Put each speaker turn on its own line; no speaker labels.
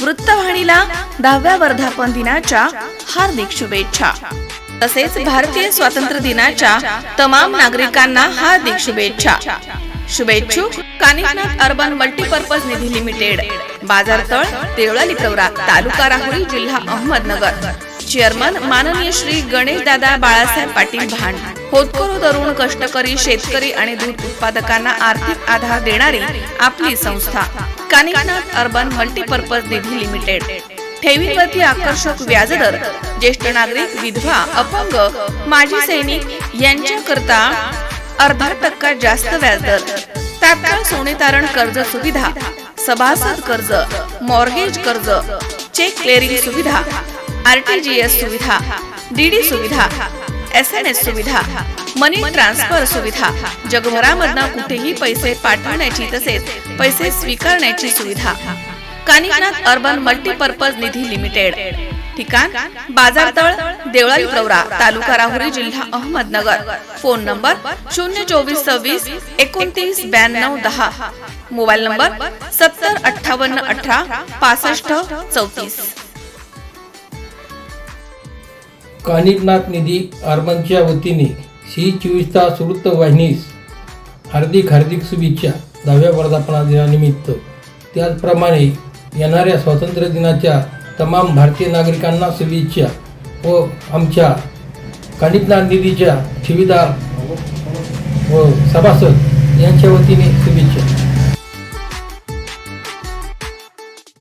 वृत्तवाहिनीला दहाव्या वर्धापन दिनाच्या हार्दिक शुभेच्छा. तसेच भारतीय स्वातंत्र्य दिनाच्या तमाम नागरिकांना हार्दिक शुभेच्छा. शुभेच्छुक Kaniknath urban multipurpose Nidhi limited Bajartal Deolali Pravara तालुका राहुरी जिल्हा अहमदनगर. चेअरमन माननीय श्री गणेश दादा बाळासाहेब पाटील भांड होतकरू तरुण कष्टकरी शेतकरी आणि दूध उत्पादकांना आर्थिक आधार देणारी आपली संस्था. Kaniknath urban multipurpose Nidhi limited ठेवींवरती आकर्षक व्याजदर ज्येष्ठ नागरिक विधवा अपंग माजी सैनिक यांच्याकरता अर्धा टक्का जास्त व्याजदर. तात्काळ सोने तारण कर्ज सुविधा सभासद कर्ज मॉर्गेज कर्ज चेक क्लिअरिंग सुविधा आरटीजीएस सुविधा डीडी सुविधा एस एन एस सुविधा मनी ट्रान्सफर सुविधा जगभरामधनं कुठेही पैसे पाठवण्याची तसेच पैसे स्वीकारण्याची सुविधा. Kaniknath urban multipurpose Nidhi limited ठिकाण बाजारतळ देवळाली प्रवरा तालुका राहुरी जिल्हा अहमदनगर. फोन नंबर शून्य चोवीस सव्वीस एकोणतीस ब्याण्णव दहा. मोबाईल नंबर सत्तर अठ्ठावन्न अठरा पासष्ट चौतीस.
कानिकनाथ निधी अर्बनच्या वतीने सी चोवीस तास वृत्तवाहिनीस हार्दिक हार्दिक शुभेच्छा. दहाव्या वर्धापना दिनानिमित्त. त्याचप्रमाणे येणाऱ्या स्वातंत्र्य दिनाच्या तमाम भारतीय नागरिकांना शुभेच्छा व आमच्या कानिकनाथ निधीच्या ठेवीदार व सभासद यांच्या वतीने शुभेच्छा.